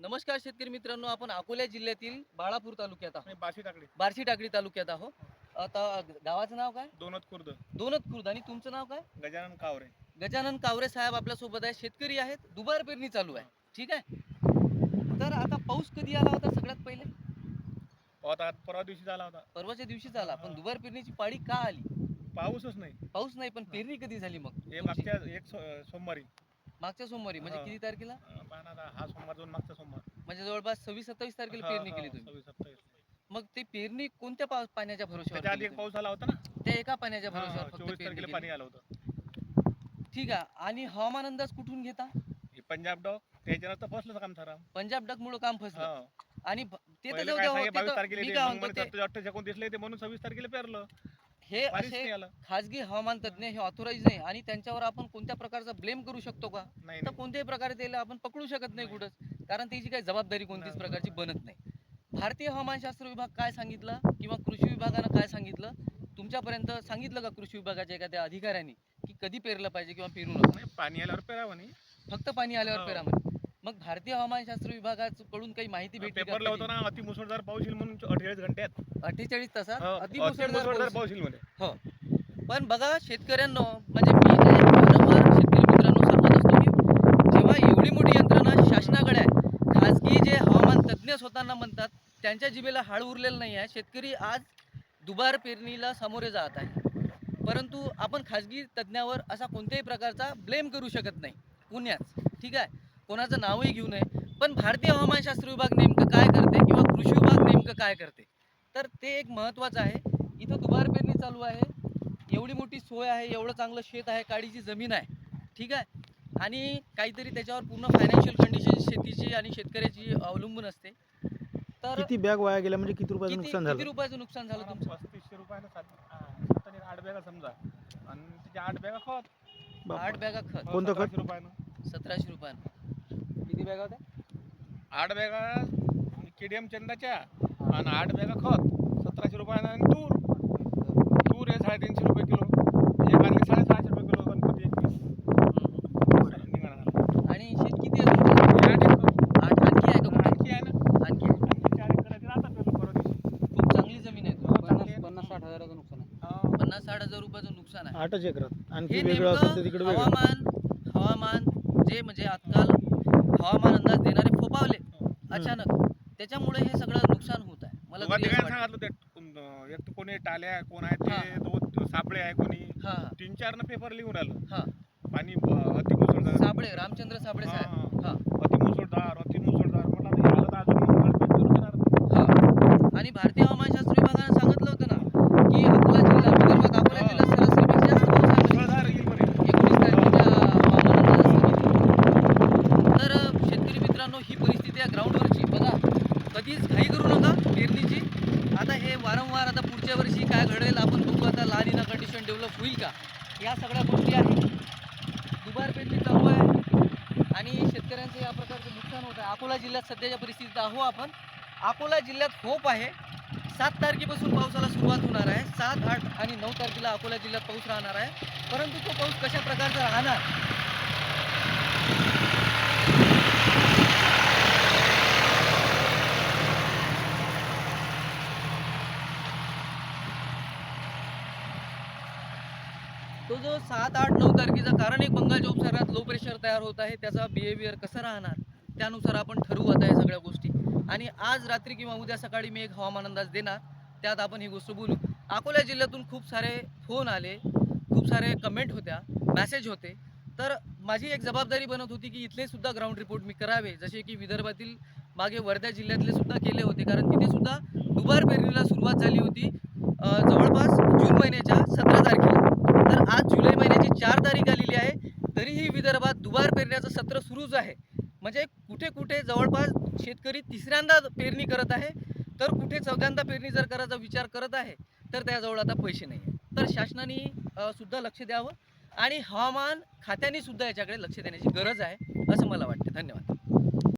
नमस्कार शेतकरी मित्रांनो आपण अकोला जिल्ह्यातील बाळापूर तालुक्यात आहोत. बाशी टाकली बार्शी टाकळी तालुक्यात आहोत. आता गावाचं नाव काय? दोनच खुर्द. दोनच खुर्द. आणि तुमचं नाव काय? गजानन कावरे. गजानन कावरे साहेब आपल्यासोबत आहे शेतकरी आहेत. दुबार पेरणी चालू आहे. ठीक आहे? तर आता पाऊस कधी आला होता सगळ्यात पहिले? आता परवा दिवशी झाला होता. परवाच्या दिवशीच आला. पण. दुबार पेरणीची पाळी का आली? पाऊसच नाही. पाऊस नाही पण पेरणी कधी झाली मग हे? मागच्या एक सोमवारी. मागच्या सोमवारी म्हणजे. किती तारखेला? हा सोमवार दोन मागचा सोमवार. म्हणजे जवळपास सव्वीस सत्तावीस तारखेला पेरणी केली तुम्ही. सव्वीस सत्तावीस. मग ते पेरणी कोणत्या पा- पाण्याच्या भरोश्यावर त्याच्या आधी केली एक तुम्ही? पाऊस झाला होता ना? त्या एका पाण्याच्या हा, भरोश्यावर फक्त चोवीस पेरणी तारखेला केली. पाणी आलं होतं. ठीक आहे. आणि हवामान अंदाज कुठून घेता? हे पंजाब डॉग त्याच्यानं तर फसलं काम सारा. पंजाब डक मुळे काम फसलं. आणि भ- ते तर जाऊ द्या हो, ते बावीस तर- तारखेला मी ते काय मग म्हणतो म्हणे ते- सत्तावीस अठ्ठावीस एकोण दिसले ते म्हणून सव्वीस तारखेला पेरलं. हे असे नाही आलं. खाजगी हवामान तज्ञ हे ऑथोराइज नाही. आणि त्यांच्यावर आपण कोणत्या प्रकारचा ब्लेम करू शकतो का? नाही तर नाही. कोणत्याही प्रकारे त्याला आपण पकडू शकत नाही नाही. कुठंच. कारण त्याची काही जबाबदारी कोणतीच नाही. प्रकारची बनत नाही. भारतीय हवामानशास्त्र विभाग काय सांगितलं? किंवा कृषी विभागानं काय सांगितलं? तुमच्यापर्यंत सांगितलं का कृषी विभागाच्या एखाद्या अधिकाऱ्यांनी की कधी पेरलं पाहिजे किंवा पेरू नका? नाही, पाणी आल्यावर पेरावं नाही. फक्त पाणी आल्यावर हो. पेरा म्हणे मग भारतीय हवामानशास्त्र विभागाकडून काही माहिती भेटली का पेपरला होतं? ना अति मुसळधार पाऊस येईल म्हणून अठ्ठेचाळीस घंट्यात अठ्ठेचाळीस तासात? हो, अति मुसळधार पाऊस. येईल. म्हणे. पण बघा शेतकऱ्यांनो म्हणजे मी वारंवार शेतकरी मित्रांनो सांगत असतो की जेव्हा एवढी मोठी यंत्रणा शासनाकडे आहे खाजगी जे हवामान तज्ज्ञ स्वतःना म्हणतात त्यांच्या जिभेला हाड उरलेलं नाही आहे. शेतकरी आज दुबार पेरणीला सामोरे जात आहे. परंतु आपण खाजगी तज्ज्ञावर असा कोणत्याही प्रकारचा ब्लेम करू शकत नाही. पुण्यात ठीक आहे? कोणाचं नावही घेऊ नये. पण भारतीय हवामानशास्त्र विभाग नेमकं काय करते किंवा कृषी विभाग नेमकं काय करते? तर ते एक महत्त्वाचं आहे. इथं दुबार पेरणी चालू आहे. एवढी मोठी सोय आहे एवढं चांगलं शेत आहे काडीची जमीन आहे. ठीक आहे? आणि काहीतरी त्याच्यावर पूर्ण फायनान्शियल कंडिशन शेतीची आणि शेतकऱ्याची अवलंबून असते. तर किती बॅग वाया गेल्या? म्हणजे किती रुपयाचं किती नुकसान किती झालं रुपयाचं नुकसान झालं तुमचं? पस्तीसशे रुपयानं सात आणि आठ बॅगा समजा. आणि त्याच्या आठ बॅगा खत. आठ बॅगा खत. कोणतं खत? रुपयानं. सतराशे रुपयानं. किती बॅगा होत्या? आठ बॅगा केडीएम चंदाच्या आणि आठ बॅगा खत. सतराशे रुपयानं आणि तूर. तूर आहे साडेतीनशे रुपये किलो. एक आणखी साडेसहाशे रुपये किलो गणपती एकवीस. आणि शेत किती आहे हे आणखी का आणखी ना. आणखी. खूप चांगली जमीन आहे. हो. पन्नास साठ हजाराचं नुकसान आहे. हा. पन्नास साठ हजार रुपयाचं नुकसान आहे. आठच एकरात. आणखी हवामान हवामान जे म्हणजे आजकाल हवामान अंदाज देणारे फोपावले अचानक. त्याच्यामुळे हे सगळं नुकसान होत आहे. मला तरी असं वाटतं. सांगितलं ते कोण- एक तर कोणी टाल्या कोण आहे हा. ते दोन सापळे आहे कोणी. हा. तीन चार न पेपर लिहून आलं. हा. पाणी ब- अति मुसळधार साबळे रामचंद्र साबळे साहेब हा. हा अति मुसळधार अति मुसळधार म्हटलं आता हे आलं तर अजून मग गणपती पेरून देणार. हा आणि भारतीय हवामानशास्त्र विभागाने सांगितलं होतं ना की अकोला जिल्हा विदर्भात अकोला हा. जिल्ह्यात सरासरीपेक्षा जास्त पाऊस आहे म्हणे. मुसळधार येईल म्हणे. एकोणीस तारखेच्या हवामान अंदाजात सांगितलं. तर अ, शेतकरी मित्रांनो ही परिस्थिती आहे ग्राउंडवरची बघा प्लीज घाई करू नका पेरणीची. आता हे वारंवार आता पुढच्या वर्षी काय घडेल आपण बघू आता लानिना कंडिशन डेव्हलप होईल का? या सगळ्या गोष्टी आहेत. दुबार पेरणी चालू आहे. आणि शेतकऱ्यांचं या प्रकारचं नुकसान होत आहे. अकोला जिल्ह्यात सध्याच्या परिस्थितीत आहो आपण. अकोला जिल्ह्यात होप आहे. सात तारखेपासून पावसाला सुरुवात होणार आहे. सात आठ आणि नऊ तारखेला अकोला जिल्ह्यात पाऊस राहणार आहे. परंतु तो पाऊस कशा प्रकारचा राहणार? तो जो सात आठ नऊ तारखेचा कारण एक बंगालच्या उपसागरात लो प्रेशर तयार होत आहे त्याचा बिहेवियर कसं राहणार त्यानुसार आपण ठरवू आता या सगळ्या गोष्टी. आणि आज रात्री किंवा उद्या सकाळी मी एक हवामान अंदाज देणार त्यात आपण ही गोष्ट बोलू. अकोला जिल्ह्यातून खूप सारे फोन आले खूप सारे कमेंट होत्या मॅसेज होते. तर माझी एक जबाबदारी बनत होती की इथले सुद्धा ग्राउंड रिपोर्ट मी करावे जसे की विदर्भातील मागे वर्धा जिल्ह्यातले सुद्धा केले होते कारण तिथे सुद्धा दुबार पेरणीला सुरुवात झाली होती जवळपास जून महिन्याच्या सतरा तारखेला. तर आज जुलै महिन्याची चार तारीख आलेली आहे. तरीही विदर्भात दुबार पेरण्याचं सत्र सुरूच आहे. म्हणजे कुठे कुठे जवळपास शेतकरी तिसऱ्यांदा पेरणी करत आहे. तर कुठे चौथ्यांदा पेरणी जर करायचा विचार करत आहे तर त्याजवळ आता पैसे नाही आहे तर शासनाने सुद्धा लक्ष द्यावं आणि हवामान खात्याने सुद्धा याच्याकडे लक्ष देण्याची गरज आहे असं मला वाटते. धन्यवाद.